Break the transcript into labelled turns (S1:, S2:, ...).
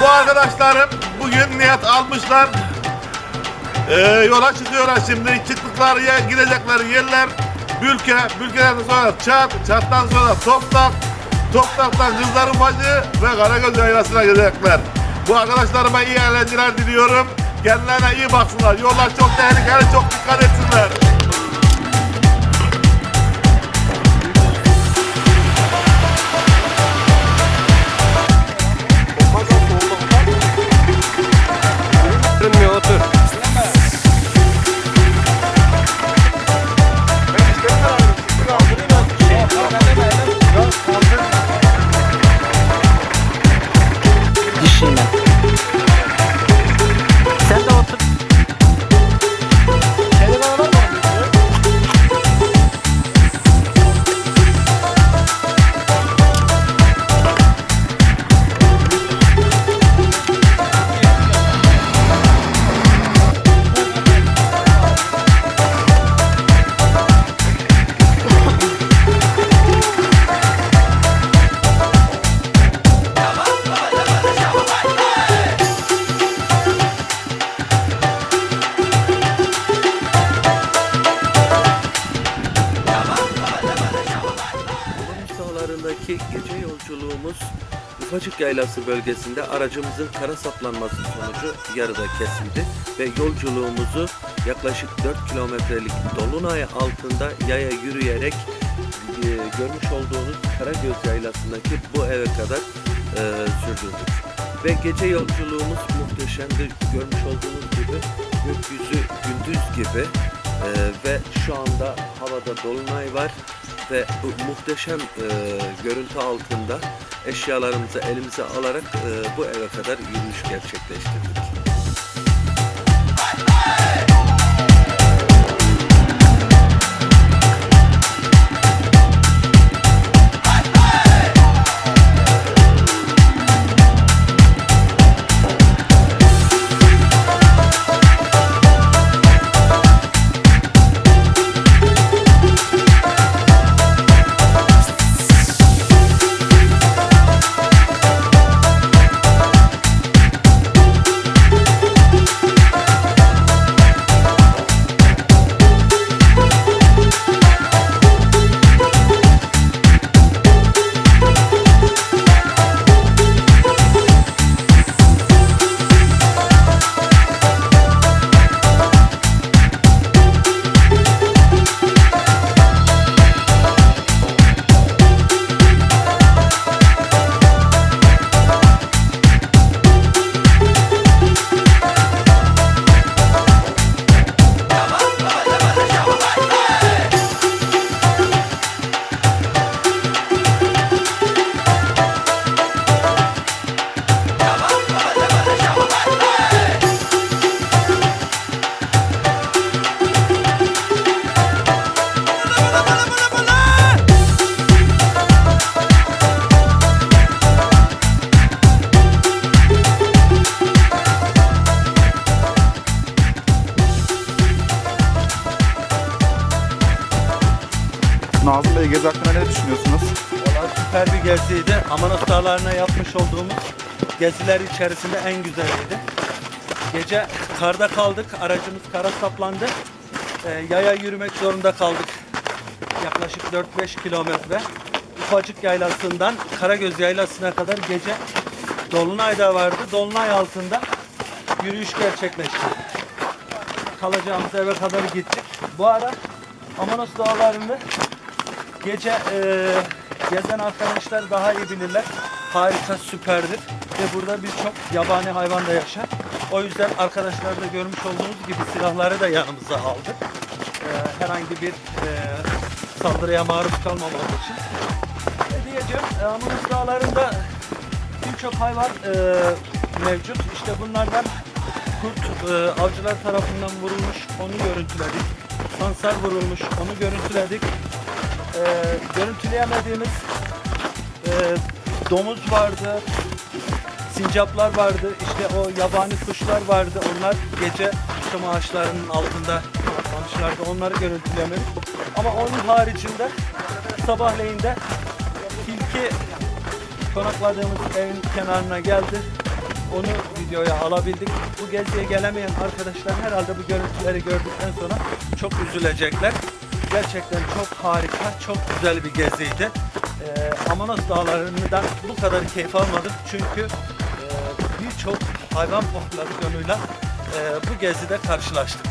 S1: Bu arkadaşlarım bugün niyet almışlar. Ee, yola çıkıyorlar şimdi. Çıktıkları yer, gidecekleri yerler Bülke, Bülke'den sonra Çat, Çat'tan sonra Toptak, Toptak'tan Kızların Bacı ve Karagöz Yaylası'na gidecekler. Bu arkadaşlarıma iyi eğlenceler diliyorum. Kendilerine iyi baksınlar. Yollar çok tehlikeli, çok dikkat etsinler.
S2: Görünmüyor otur.
S3: Ufacık Yaylası bölgesinde aracımızın kara saplanması sonucu yarıda kesildi ve yolculuğumuzu yaklaşık 4 kilometrelik Dolunay altında yaya yürüyerek e, görmüş olduğunuz Karagöz Yaylası'ndaki bu eve kadar e, sürdürdük. Ve gece yolculuğumuz muhteşemdi. Görmüş olduğunuz gibi gökyüzü gündüz gibi e, ve şu anda havada dolunay var ve bu muhteşem e, görüntü altında eşyalarımızı elimize alarak e, bu eve kadar yürüyüş gerçekleştirdik.
S4: Gezi hakkında ne düşünüyorsunuz?
S5: Valla süper bir geziydi. Amanos Dağları'na yapmış olduğumuz geziler içerisinde en güzeliydi. Gece karda kaldık. Aracımız kara saplandı. Ee, yaya yürümek zorunda kaldık. Yaklaşık 4-5 kilometre. Ufacık yaylasından Karagöz yaylasına kadar gece Dolunay da vardı. Dolunay altında yürüyüş gerçekleştirdik. Kalacağımız eve kadar gittik. Bu ara Amanos Dağları'nı Gece eee gezen arkadaşlar daha iyi bilirler. Harika, süperdir. Ve burada birçok yabani hayvan da yaşar. O yüzden arkadaşlar da görmüş olduğunuz gibi silahları da yanımıza aldık. Eee, herhangi bir eee, saldırıya maruz kalmamak için. Ne diyeceğim? E, Amumus Dağları'nda birçok hayvan eee, mevcut. İşte bunlardan kurt eee, avcılar tarafından vurulmuş, onu görüntüledik. Sansar vurulmuş, onu görüntüledik e, görüntüleyemediğimiz e, domuz vardı, sincaplar vardı, işte o yabani kuşlar vardı. Onlar gece çam ağaçlarının altında konaklamışlardı. Onları görüntülemedik. Ama onun haricinde sabahleyin de tilki konakladığımız evin kenarına geldi. Onu videoya alabildik. Bu geziye gelemeyen arkadaşlar herhalde bu görüntüleri gördükten sonra çok üzülecekler. Gerçekten çok harika, çok güzel bir geziydi. Ee, Amanos Dağları'ndan bu kadar keyif almadım çünkü e, birçok hayvan popülasyonuyla e, bu gezide karşılaştık.